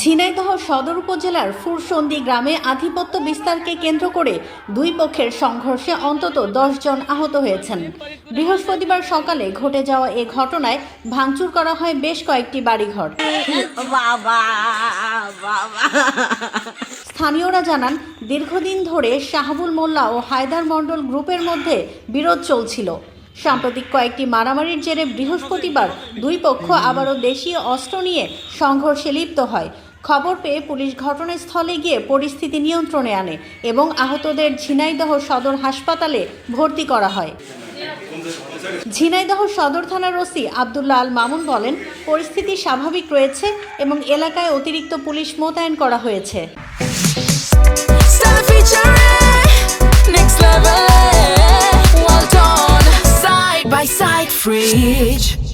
ঝিনাইদহ সদর উপজেলার ফুরসন্দি গ্রামে আধিপত্য বিস্তারকে কেন্দ্র করে দুই পক্ষের সংঘর্ষে অন্তত দশ জন আহত হয়েছেন। বৃহস্পতিবার সকালে ঘটে যাওয়া এ ঘটনায় ভাঙচুর করা হয় বেশ কয়েকটি বাড়িঘর। স্থানীয়রা জানান দীর্ঘদিন ধরে শাহাবুল মোল্লা ও হায়দার মণ্ডল গ্রুপের মধ্যে বিরোধ চলছিল। সাম্প্রতিক কয়েকটি মারামারির জেরে বৃহস্পতিবার দুই পক্ষ আবারও দেশীয় অস্ত্র নিয়ে সংঘর্ষে লিপ্ত হয়। খবর পেয়ে পুলিশ ঘটনাস্থলে গিয়ে পরিস্থিতি নিয়ন্ত্রণে আনে এবং আহতদের ঝিনাইদহ সদর হাসপাতালে ভর্তি করা হয়। ঝিনাইদহ সদর থানার ওসি আবদুল্লাহ আল মামুন বলেন, পরিস্থিতি স্বাভাবিক রয়েছে এবং এলাকায় অতিরিক্ত পুলিশ মোতায়েন করা হয়েছে। Fridge.